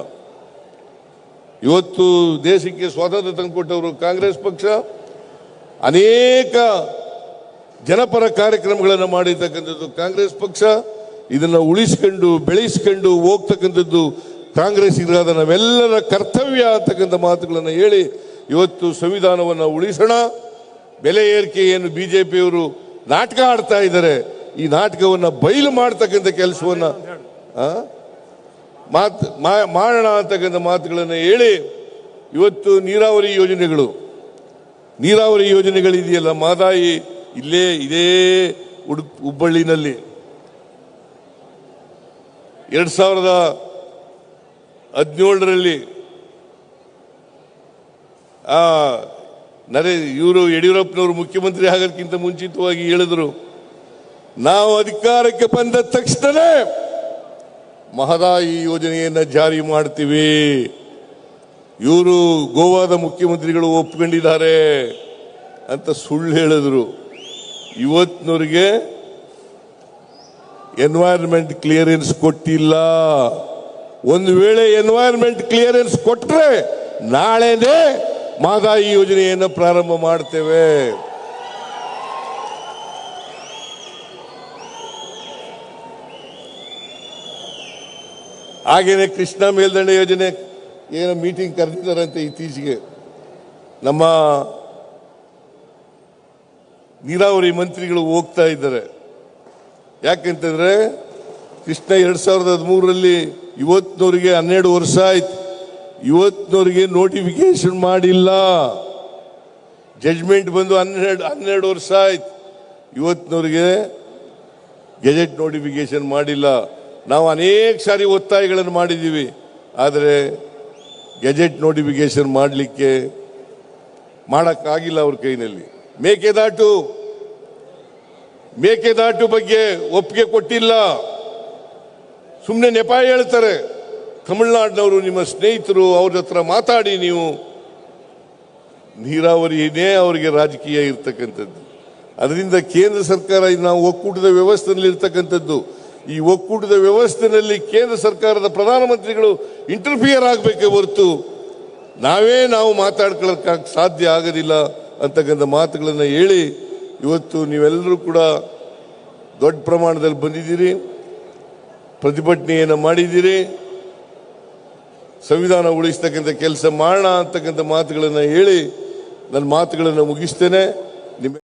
Speaker 1: ಇವತ್ತು ದೇಶಕ್ಕೆ ಸ್ವಾತಂತ್ರ್ಯ ತಂದುಕೊಟ್ಟವರು ಕಾಂಗ್ರೆಸ್ ಪಕ್ಷ. ಅನೇಕ ಜನಪರ ಕಾರ್ಯಕ್ರಮಗಳನ್ನು ಮಾಡಿರ್ತಕ್ಕಂಥದ್ದು ಕಾಂಗ್ರೆಸ್ ಪಕ್ಷ. ಇದನ್ನು ಉಳಿಸ್ಕೊಂಡು, ಬೆಳೆಸ್ಕೊಂಡು ಹೋಗ್ತಕ್ಕಂಥದ್ದು ಕಾಂಗ್ರೆಸ್ ಇರಾದ ನಾವೆಲ್ಲರ ಕರ್ತವ್ಯ ಅಂತಕ್ಕಂಥ ಮಾತುಗಳನ್ನು ಹೇಳಿ ಇವತ್ತು ಸಂವಿಧಾನವನ್ನು ಉಳಿಸೋಣ. ಬೆಲೆ ಏರಿಕೆಯನ್ನು ಪಿಯವರು ನಾಟಕ ಆಡ್ತಾ ಇದ್ದಾರೆ. ಈ ನಾಟಕವನ್ನು ಬಯಲು ಮಾಡ್ತಕ್ಕಂಥ ಕೆಲಸವನ್ನು ಮಾತು ಮಾಡೋಣ ಅಂತಕ್ಕಂಥ ಮಾತುಗಳನ್ನು ಹೇಳಿ ಇವತ್ತು ನೀರಾವರಿ ಯೋಜನೆಗಳು. ನೀರಾವರಿ ಯೋಜನೆಗಳಿದೆಯಲ್ಲ ಮಾದಾಯಿ, ಇಲ್ಲೇ ಇದೇ ಉಡುಪ್, ಹುಬ್ಬಳ್ಳಿನಲ್ಲಿ. ಎರಡು ಸಾವಿರದ ಹದಿನೇಳರಲ್ಲಿ ನರೇ ಇವರು ಯಡಿಯೂರಪ್ಪನವರು ಮುಖ್ಯಮಂತ್ರಿ ಆಗೋದಕ್ಕಿಂತ ಮುಂಚಿತವಾಗಿ ಹೇಳಿದ್ರು. ನಾವು ಅಧಿಕಾರಕ್ಕೆ ಬಂದ ತಕ್ಷಣವೇ ಮಹದಾಯಿ ಯೋಜನೆಯನ್ನು ಜಾರಿ ಮಾಡ್ತೀವಿ. ಇವರು ಗೋವಾದ ಮುಖ್ಯಮಂತ್ರಿಗಳು ಒಪ್ಕೊಂಡಿದ್ದಾರೆ ಅಂತ ಸುಳ್ಳು ಹೇಳಿದ್ರು. ಇವತ್ತಿನವರಿಗೆ ಎನ್ವೈರ್ಮೆಂಟ್ ಕ್ಲಿಯರೆನ್ಸ್ ಕೊಟ್ಟಿಲ್ಲ. ಒಂದು ವೇಳೆ ಎನ್ವೈರನ್ಮೆಂಟ್ ಕ್ಲಿಯರೆನ್ಸ್ ಕೊಟ್ಟರೆ ನಾಳೆನೇ ಮಹದಾಯಿ ಯೋಜನೆಯನ್ನು ಪ್ರಾರಂಭ ಮಾಡ್ತೇವೆ. ಹಾಗೇನೆ ಕೃಷ್ಣ ಮೇಲ್ದಂಡೆ ಯೋಜನೆ ಏನೋ ಮೀಟಿಂಗ್ ಕರೆದಿದ್ದಾರಂತೆ ಇತ್ತೀಚೆಗೆ. ನಮ್ಮ ನೀರಾವರಿ ಮಂತ್ರಿಗಳು ಹೋಗ್ತಾ ಇದ್ದಾರೆ. ಯಾಕೆಂತಂದ್ರೆ ಕೃಷ್ಣ ಎರಡ್ ಸಾವಿರದ ಹದಿಮೂರರಲ್ಲಿ ಇವತ್ತಿನವರಿಗೆ ಹನ್ನೆರಡು ವರ್ಷ ಆಯ್ತು. ಇವತ್ತಿನವರಿಗೆ ನೋಟಿಫಿಕೇಶನ್ ಮಾಡಿಲ್ಲ. ಜಡ್ಜ್ಮೆಂಟ್ ಬಂದು ಹನ್ನೆರಡು ಹನ್ನೆರಡು ವರ್ಷ ಆಯ್ತು. ಇವತ್ತಿನವರಿಗೆ ಗೆಜೆಟ್ ನೋಟಿಫಿಕೇಶನ್ ಮಾಡಿಲ್ಲ. ನಾವು ಅನೇಕ ಸಾರಿ ಒತ್ತಾಯಗಳನ್ನು ಮಾಡಿದ್ದೀವಿ. ಆದರೆ ಗೆಜೆಟ್ ನೋಟಿಫಿಕೇಶನ್ ಮಾಡಲಿಕ್ಕೆ ಮಾಡೋಕ್ಕಾಗಿಲ್ಲ ಅವ್ರ ಕೈನಲ್ಲಿ. ಮೇಕೆದಾಟು ಮೇಕೆದಾಟು ಬಗ್ಗೆ ಒಪ್ಪಿಗೆ ಕೊಟ್ಟಿಲ್ಲ. ಸುಮ್ಮನೆ ನೆಪ ಹೇಳ್ತಾರೆ. ತಮಿಳ್ನಾಡಿನವರು ನಿಮ್ಮ ಸ್ನೇಹಿತರು ಅವ್ರ ಹತ್ರ ಮಾತಾಡಿ ನೀವು. ನೀರಾವರಿನೇ ಅವರಿಗೆ ರಾಜಕೀಯ ಇರ್ತಕ್ಕಂಥದ್ದು. ಅದರಿಂದ ಕೇಂದ್ರ ಸರ್ಕಾರ ನಾವು ಒಕ್ಕೂಟದ ವ್ಯವಸ್ಥೆಯಲ್ಲಿ ಇರ್ತಕ್ಕಂಥದ್ದು ಈ ಒಕ್ಕೂಟದ ವ್ಯವಸ್ಥೆಯಲ್ಲಿ ಕೇಂದ್ರ ಸರ್ಕಾರದ ಪ್ರಧಾನಮಂತ್ರಿಗಳು ಇಂಟರ್ಫಿಯರ್ ಆಗಬೇಕೇ ಹೊರತು ನಾವೇ ನಾವು ಮಾತಾಡ್ಕೊಳ್ಳೋಕೆ ಸಾಧ್ಯ ಆಗೋದಿಲ್ಲ ಅಂತಕ್ಕಂಥ ಮಾತುಗಳನ್ನು ಹೇಳಿ ಇವತ್ತು ನೀವೆಲ್ಲರೂ ಕೂಡ ದೊಡ್ಡ ಪ್ರಮಾಣದಲ್ಲಿ ಬಂದಿದ್ದೀರಿ, ಪ್ರತಿಭಟನೆಯನ್ನು ಮಾಡಿದ್ದೀರಿ, ಸಂವಿಧಾನ ಉಳಿಸ್ತಕ್ಕಂಥ ಕೆಲಸ ಮಾಡೋಣ ಅಂತಕ್ಕಂಥ ಮಾತುಗಳನ್ನು ಹೇಳಿ ನನ್ನ ಮಾತುಗಳನ್ನು ಮುಗಿಸ್ತೇನೆ. ನಿಮ್ಮ